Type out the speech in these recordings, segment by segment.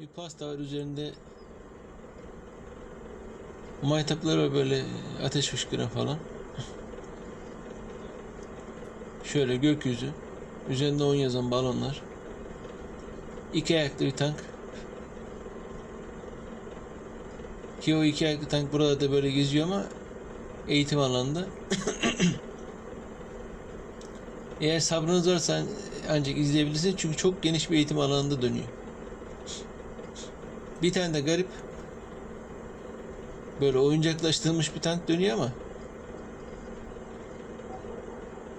Bir pasta var üzerinde maytaplar var böyle ateş fışkıran falan. Şöyle gökyüzü. Üzerinde 10 yazan balonlar. İki ayaklı bir tank. Ki o iki ayaklı tank burada da böyle geziyor ama eğitim alanında. Eğer sabrınız varsa ancak izleyebilirsiniz çünkü çok geniş bir eğitim alanında dönüyor. Bir tane de garip böyle oyuncaklaştırılmış bir tank dönüyor ama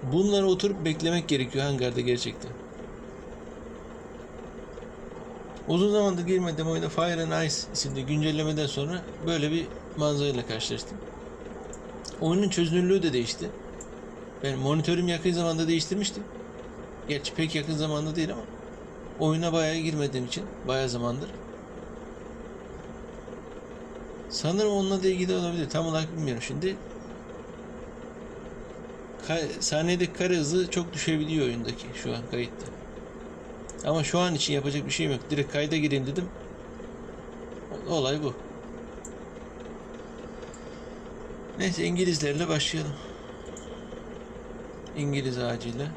bunlara oturup beklemek gerekiyor hangarda gerçekten. Uzun zamandır girmediğim oyunda Fire and Ice isimli güncellemeden sonra böyle bir manzarayla karşılaştım. Oyunun çözünürlüğü de değişti. Ben monitörüm yakın zamanda değiştirmiştim. Gerçi pek yakın zamanda değil ama oyuna bayağı girmediğim için bayağı zamandır. Sanırım onunla da ilgili olabilir. Tam olarak bilmiyorum şimdi. Ka- saniyedeki kare hızı çok düşebiliyor oyundaki şu an kayıtta. Ama şu an için yapacak bir şeyim yok. Direkt kayda gireyim dedim. Olay bu. Neyse İngilizlerle başlayalım. İngiliz ağacıyla.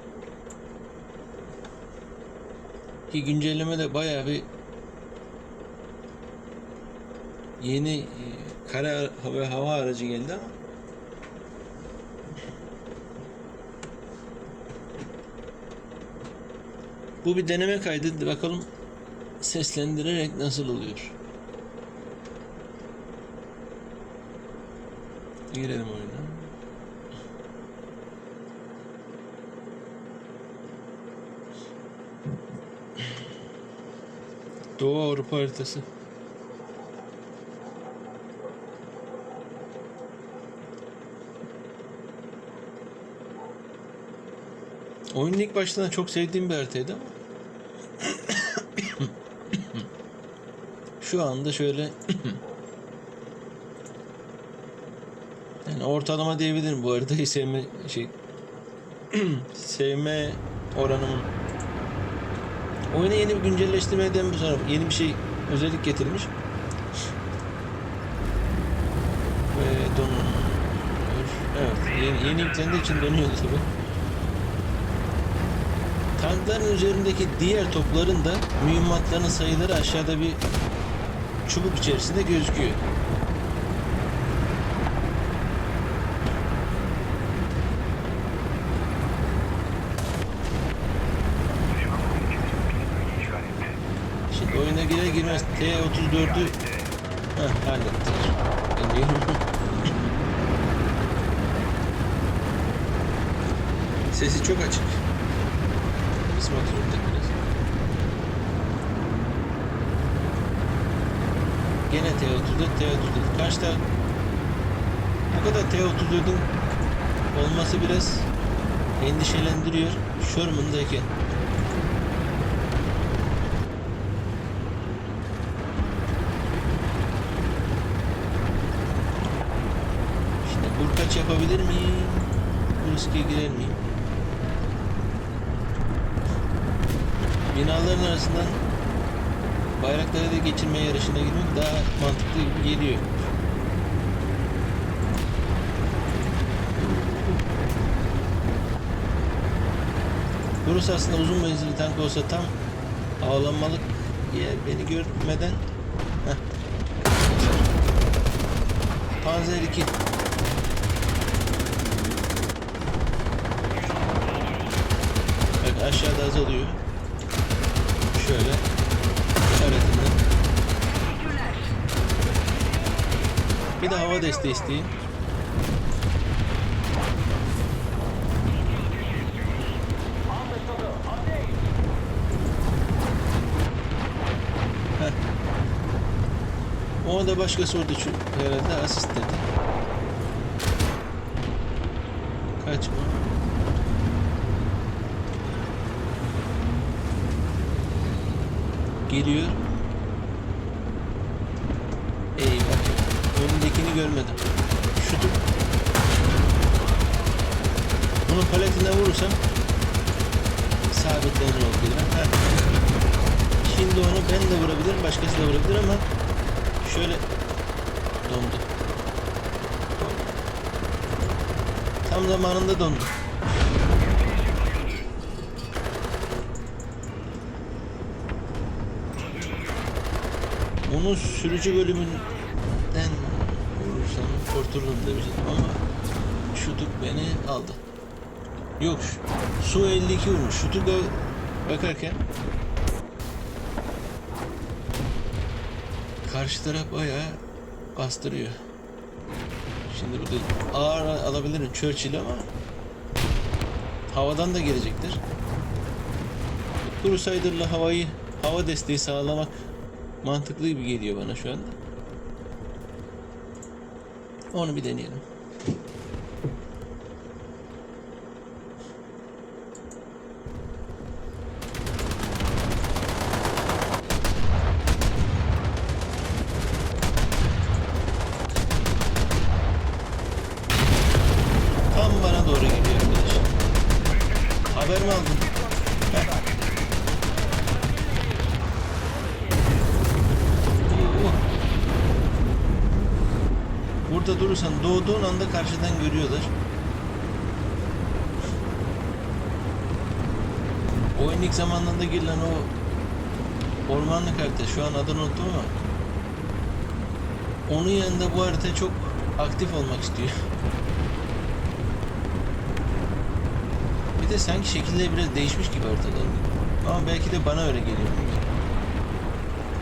Ki güncellemede bayağı bir yeni e, kara ve hava aracı geldi ama bu bir deneme kaydı. Bakalım seslendirerek nasıl oluyor. Girelim oyuna. Doğu Avrupa haritası. Oyunun ilk başından çok sevdiğim bir haritaydı ama şu anda şöyle yani ortalama diyebilirim bu haritayı sevme şey sevme oranımın Oyuna yeni bir güncelleştirmeden sonra yeni bir şey özellik getirmiş. Ve donuyor. Evet, yeni, yeni yüklendiği için donuyor tabi. Tankların üzerindeki diğer topların da mühimmatlarının sayıları aşağıda bir çubuk içerisinde gözüküyor. Şimdi oyuna girer girmez T34'ü Heh, hallettik. Sesi çok açık. Kısma oturun biraz. Gene T34, T34. Kaçta bu kadar T34'ün olması biraz endişelendiriyor. Sherman'dayken. Şimdi burkaç yapabilir miyim? Bu riske girer miyim? Binaların arasından bayrakları da geçirme yarışına girmek daha mantıklı gibi geliyor. Burası aslında uzun menzilli tank olsa tam ağlanmalık yer beni görmeden Heh. Panzer 2 Bak aşağıda azalıyor. Şöyle işaretinden. Bir de hava desteği isteyin. Ona da başkası orada şu herhalde asist dedi. Kaçma. Geliyor. Eyvah. Önündekini görmedim. Şutu. Bunu paletine vurursam sabitlenir o birden. Heh. Şimdi onu ben de vurabilirim, başkası da vurabilir ama şöyle dondu. Tam zamanında dondu. Onun sürücü bölümünden vurursam kurtulurum demiştim ama şutuk beni aldı. Yok su 52 vurmuş. Şutuka bakarken karşı taraf bayağı bastırıyor. Şimdi burada ağır alabilirim Churchill ama havadan da gelecektir. Crusader'la havayı hava desteği sağlamak mantıklı gibi geliyor bana şu anda. Onu bir deneyelim. Tam bana doğru geliyor arkadaş. Haber mi aldın? Heh. Oo. Burada durursan doğduğun anda karşıdan görüyorlar. Oyun ilk zamanlarında girilen o ormanlık harita şu an adını unuttum ama onun yanında bu harita çok aktif olmak istiyor. Bir de sanki şekilleri biraz değişmiş gibi haritalar. Ama belki de bana öyle geliyor.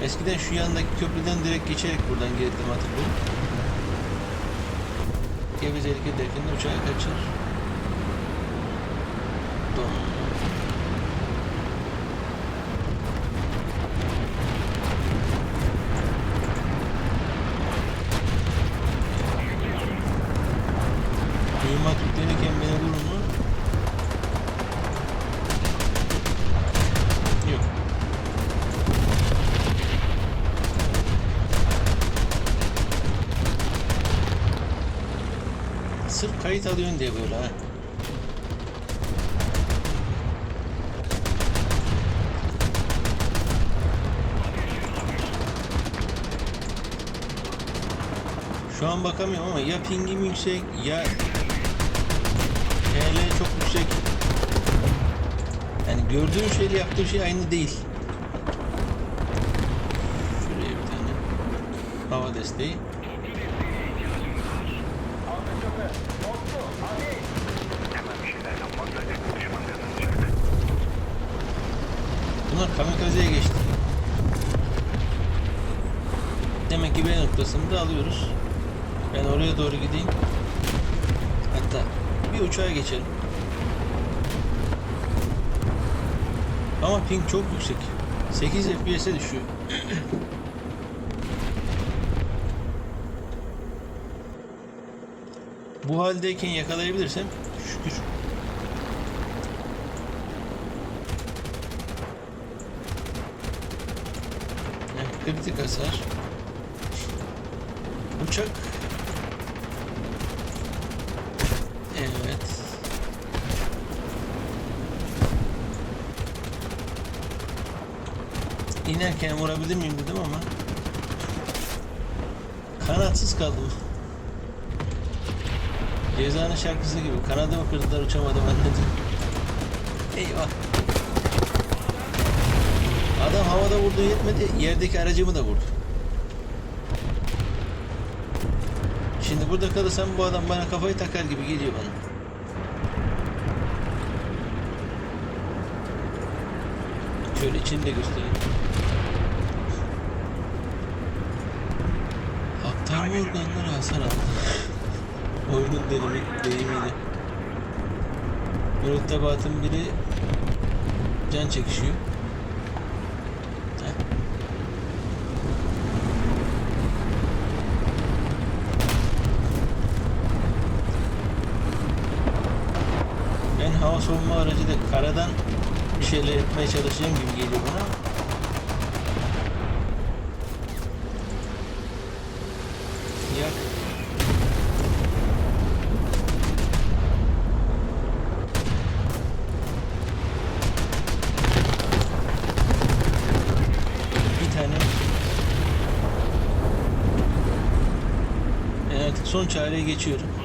Eskiden şu yandaki köprüden direkt geçerek buradan geldim hatırlıyorum. Gevezelik ederken de uçağa kaçır. Don. Sırf kayıt alıyorsun diye böyle ha. Şu an bakamıyorum ama ya pingim yüksek ya TL çok yüksek. Yani gördüğün şeyle yaptığın şey aynı değil. Şuraya bir tane hava desteği. Bunlar kamikazeye geçti. Demek ki B noktasını da alıyoruz. Ben oraya doğru gideyim. Hatta bir uçağa geçelim. Ama ping çok yüksek. 8 FPS'e düşüyor. Bu haldeyken yakalayabilirsem şükür. Heh, kritik hasar. Uçak. Evet. İnerken vurabilir miyim dedim ama kanatsız kaldım. Cezanın şarkısı gibi. Kanadımı kırdılar uçamadım anladım. Eyvah. Adam havada vurdu yetmedi. Yerdeki aracımı da vurdu. Şimdi burada kalırsam bu adam bana kafayı takar gibi geliyor bana. Şöyle içini de göstereyim. Aktarma organları hasar aldı. Oyunun denimi, deyimiyle. Mürettebatın biri can çekişiyor. hava savunma aracı da karadan bir şeyler yapmaya çalışacağım gibi geliyor bana. Bir tane. Evet, son çareye geçiyorum.